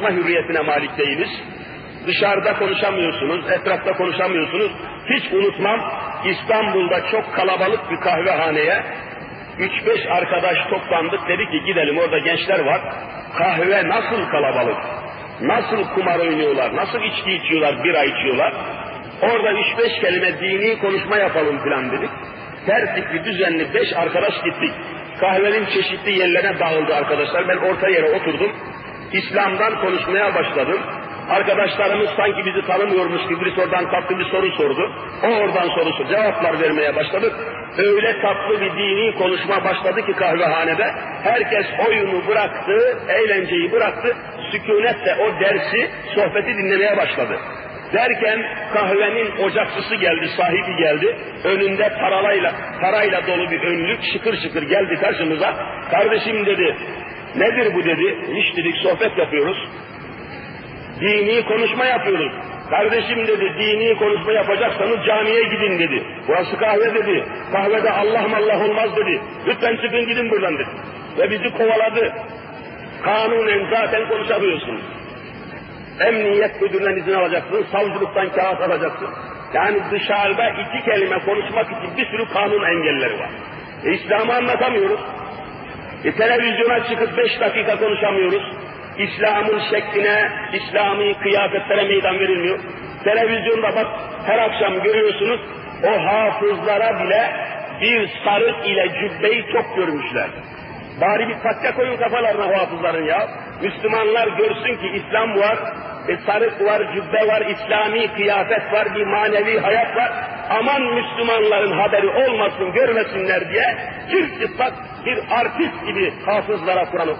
konuşma hürriyetine malik değiliz. Dışarıda konuşamıyorsunuz, etrafta konuşamıyorsunuz. Hiç unutmam İstanbul'da çok kalabalık bir kahvehaneye 3-5 arkadaş toplandık dedi ki gidelim orada gençler var. Kahve nasıl kalabalık, nasıl kumar oynuyorlar, nasıl içki içiyorlar, bira içiyorlar. Orada 3-5 kelime dini konuşma yapalım filan dedik. Tertipli, düzenli 5 arkadaş gittik. Kahvenin çeşitli yerlerine dağıldı arkadaşlar. Ben orta yere oturdum. İslam'dan konuşmaya başladım. Arkadaşlarımız sanki bizi tanımıyormuş gibi birisi oradan tatlı bir soru sordu. O oradan sorusu cevaplar vermeye başladık. Öyle tatlı bir dini konuşma başladı ki kahvehanede. Herkes oyunu bıraktı, eğlenceyi bıraktı. Sükunetle o dersi, sohbeti dinlemeye başladı. Derken kahvenin ocakçısı geldi, sahibi geldi. Önünde paralayla, parayla dolu bir önlük şıkır şıkır geldi karşımıza. Kardeşim dedi, nedir bu dedi. Hiç dedik sohbet yapıyoruz. Dini konuşma yapıyoruz. Kardeşim dedi, dini konuşma yapacaksanız camiye gidin dedi. Burası kahve dedi. Kahvede Allah mallah olmaz dedi. Lütfen çıkın gidin buradan dedi. Ve bizi kovaladı. Kanunen zaten konuşamıyorsunuz. Emniyet müdüründen izin alacaksın, savcılıktan kağıt alacaksın. Yani dışarıda iki kelime konuşmak için bir sürü kanun engelleri var. E, İslam'ı anlatamıyoruz. E, televizyona çıkıp beş dakika konuşamıyoruz. İslam'ın şekline, İslami kıyafetlere meydan verilmiyor. Televizyonda bak her akşam görüyorsunuz o hafızlara bile bir sarık ile cübbeyi çok görmüşler. Bari bir takya koyun kafalarına o hafızların ya. Müslümanlar görsün ki İslam var, e, sarık var, cübbe var, İslami kıyafet var, bir manevi hayat var. Aman Müslümanların haberi olmasın, görmesinler diye bir sıfat, bir artist gibi hafızlara Kur'an'ı